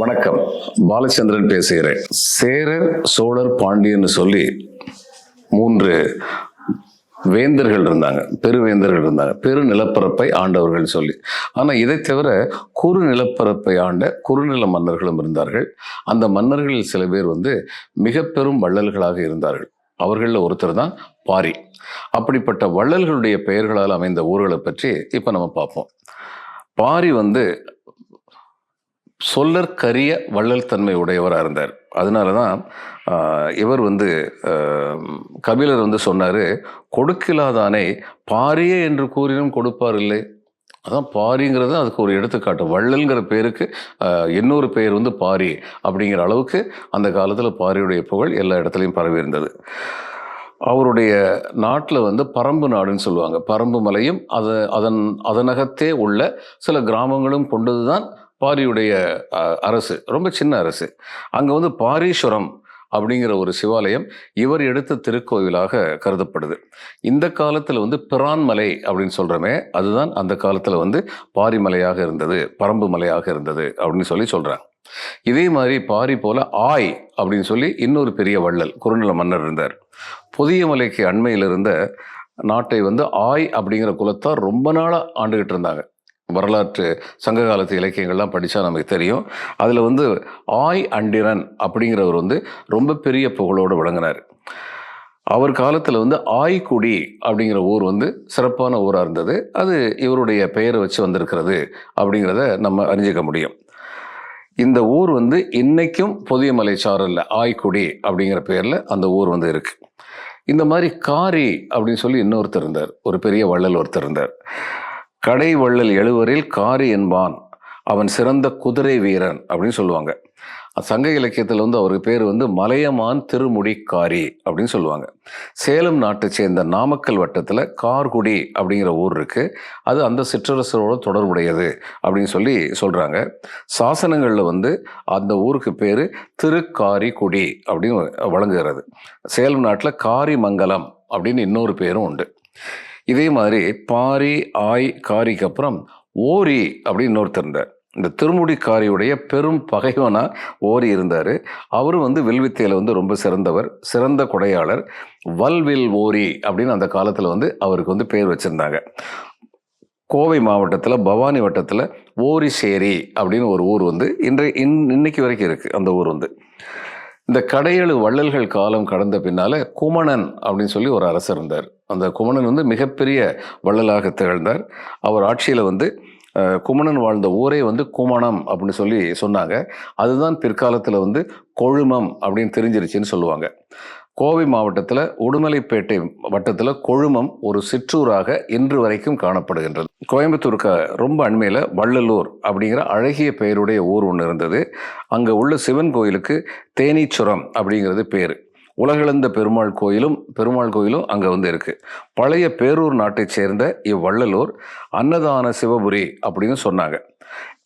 வணக்கம். பாலச்சந்திரன் பேசுகிறேன். சேரர் சோழர் பாண்டியன்னு சொல்லி மூன்று வேந்தர்கள் இருந்தாங்க. பெருவேந்தர்கள் இருந்தாங்க. பெரு நிலப்பரப்பை ஆண்டவர்கள் சொல்லி. ஆனால் இதை தவிர குறு நிலப்பரப்பை ஆண்ட குறுநில மன்னர்களும் இருந்தார்கள். அந்த மன்னர்களில் சில பேர் வந்து மிக பெரும் வள்ளல்களாக இருந்தார்கள். அவர்களில் ஒருத்தர் தான் பாரி. அப்படிப்பட்ட வள்ளல்களுடைய பெயர்களால் அமைந்த ஊர்களை பற்றி இப்போ நம்ம பார்ப்போம். பாரி வந்து சொல்லற்கரிய வள்ளல் தன்மை உடையவராக இருந்தார். அதனால தான் இவர் வந்து கபிலர் வந்து சொன்னார் கொடுக்கிலாதானே பாரியே என்று கூறினும் கொடுப்பார் இல்லை. அதான் பாரிங்கிறது அதுக்கு ஒரு எடுத்துக்காட்டு. வள்ளல்ங்கிற பேருக்கு இன்னொரு பெயர் வந்து பாரி அப்படிங்கிற அளவுக்கு அந்த காலத்தில் பாரியுடைய புகழ் எல்லா இடத்துலையும் பரவி இருந்தது அவருடைய நாட்டில் வந்து பரம்பு நாடுன்னு சொல்லுவாங்க. பரம்பு மலையும் அது அதன் அதனகத்தே உள்ள சில கிராமங்களும் கொண்டது தான் பாரியுடைய அரசு ரொம்ப சின்ன அரசு. அங்கே வந்து பாரீஸ்வரம் அப்படிங்கிற ஒரு சிவாலயம் இவர் எடுத்த திருக்கோவிலாக கருதப்படுது. இந்த காலத்தில் வந்து பிரான்மலை அப்படின்னு சொல்கிறோமே அதுதான் அந்த காலத்தில் வந்து பாரிமலையாக இருந்தது பரம்பு மலையாக இருந்தது அப்படின்னு சொல்லி சொல்கிறாங்க இதே மாதிரி பாரி போல ஆய் அப்படின்னு சொல்லி இன்னொரு பெரிய வள்ளல் குறுநில மன்னர் இருந்தார். புதிய மலைக்கு அண்மையில் இருந்த நாட்டை வந்து ஆய் அப்படிங்கிற குலத்தார் ரொம்ப நாளாக ஆண்டுகிட்டு இருந்தாங்க. வரலாற்று சங்க காலத்து இலக்கியங்கள்லாம் படித்தா நமக்கு தெரியும். அதில் வந்து ஆய் அண்டிரன் அப்படிங்கிறவர் வந்து ரொம்ப பெரிய புகழோடு விளங்கினார். அவர் காலத்தில் வந்து ஆய்க்குடி அப்படிங்கிற ஊர் வந்து சிறப்பான ஊராக இருந்தது. அது இவருடைய பெயரை வச்சு வந்திருக்கிறது அப்படிங்கிறத நம்ம அறிஞ்சிக்க முடியும். இந்த ஊர் வந்து இன்னைக்கும் புதிய மலை ஆய்குடி ஆய்க்குடி அப்படிங்கிற பேரில் அந்த ஊர் வந்து இருக்குது இந்த மாதிரி காரி அப்படின்னு சொல்லி இன்னொருத்தர் இருந்தார். ஒரு பெரிய வள்ளல் ஒருத்தர் இருந்தார். கடை வள்ளல் எழுவரில் காரி என்பான். அவன் சிறந்த குதிரை வீரன் அப்படின்னு சொல்லுவாங்க. சங்க இலக்கியத்தில் வந்து அவருக்கு பேர் வந்து மலையமான் திருமுடிக்காரி அப்படின்னு சொல்லுவாங்க. சேலம் நாட்டை சேர்ந்த நாமக்கல் வட்டத்தில் கார்குடி அப்படிங்கிற ஊர் இருக்குது அது அந்த சிற்றரசரோட தொடர்புடையது அப்படின்னு சொல்லி சொல்கிறாங்க சாசனங்களில் வந்து அந்த ஊருக்கு பேர் திருக்காரிக்குடி அப்படின்னு வழங்குகிறது. சேலம் நாட்டில் காரிமங்கலம் அப்படின்னு இன்னொரு பேரும் உண்டு. இதே மாதிரி பாரி ஆய் காரிக்கு அப்புறம் ஓரி அப்படின்னு ஒருத்தர் இருந்தார். இந்த திருமுடிக்காரியுடைய பெரும் பகைவனாக ஓரி இருந்தார். அவரும் வந்து வில்வித்தையில் வந்து ரொம்ப சிறந்தவர் சிறந்த கொடையாளர் வல்வில் ஓரி அப்படின்னு அந்த காலத்தில் வந்து அவருக்கு வந்து பேர் வச்சுருந்தாங்க. கோவை மாவட்டத்தில் பவானி வட்டத்தில் ஓரிசேரி அப்படின்னு ஒரு ஊர் வந்து இன்றை இன் இன்னைக்கு வரைக்கும் இருக்குது அந்த ஊர் வந்து. இந்த கடையெழு வள்ளல்கள் காலம் கடந்த பின்னால குமணன் அப்படின்னு சொல்லி ஒரு அரசர் இருந்தார். அந்த குமணன் வந்து மிகப்பெரிய வள்ளலாக திகழ்ந்தார். அவர் ஆட்சியில் வந்து குமணன் வாழ்ந்த ஊரே வந்து குமணம் அப்படின்னு சொல்லி சொன்னாங்க. அதுதான் பிற்காலத்தில் வந்து கொழுமம் அப்படின்னு தெரிஞ்சிருச்சுன்னு சொல்லுவாங்க. கோவை மாவட்டத்தில் உடுமலைப்பேட்டை வட்டத்தில் கொழுமம் ஒரு சிற்றூராக இன்று வரைக்கும் காணப்படுகின்றது. கோயம்புத்தூருக்கு ரொம்ப அண்மையில் வள்ளலூர் அப்படிங்கிற அழகிய பெயருடைய ஊர் ஒன்று இருந்தது. அங்கே உள்ள சிவன் கோயிலுக்கு தேனீச்சுரம் அப்படிங்கிறது பேர். உலகளந்த பெருமாள் கோயிலும் பெருமாள் கோயிலும் அங்கே வந்து இருக்குது பழைய பேரூர் நாட்டைச் சேர்ந்த இவ்வள்ளலூர் அன்னதான சிவபுரி அப்படின்னு சொன்னாங்க.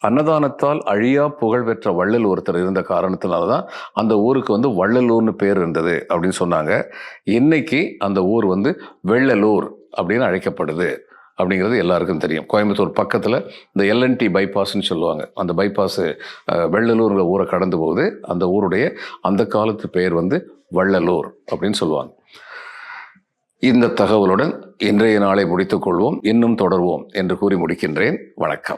அன்னதானத்தால் அழியா புகழ் பெற்ற வள்ளல் ஒருத்தர் இருந்த காரணத்தினால தான் அந்த ஊருக்கு வந்து வள்ளலூர்னு பேர் இருந்தது அப்படின்னு சொன்னாங்க. இன்னைக்கு அந்த ஊர் வந்து வெள்ளலூர் அப்படின்னு அழைக்கப்படுது அப்படிங்கிறது எல்லாருக்கும் தெரியும். கோயம்புத்தூர் பக்கத்தில் இந்த எல்என்டி பைபாஸ்ன்னு சொல்லுவாங்க. அந்த பைபாஸ் வெள்ளலூர்ங்கிற ஊரை கடந்து போகுது. அந்த ஊருடைய அந்த காலத்து பெயர் வந்து வள்ளலூர் அப்படின்னு சொல்லுவாங்க. இந்த தகவலுடன் இன்றைய நாளை முடித்துக் கொள்வோம். இன்னும் தொடர்வோம் என்று கூறி முடிக்கின்றேன். வணக்கம்.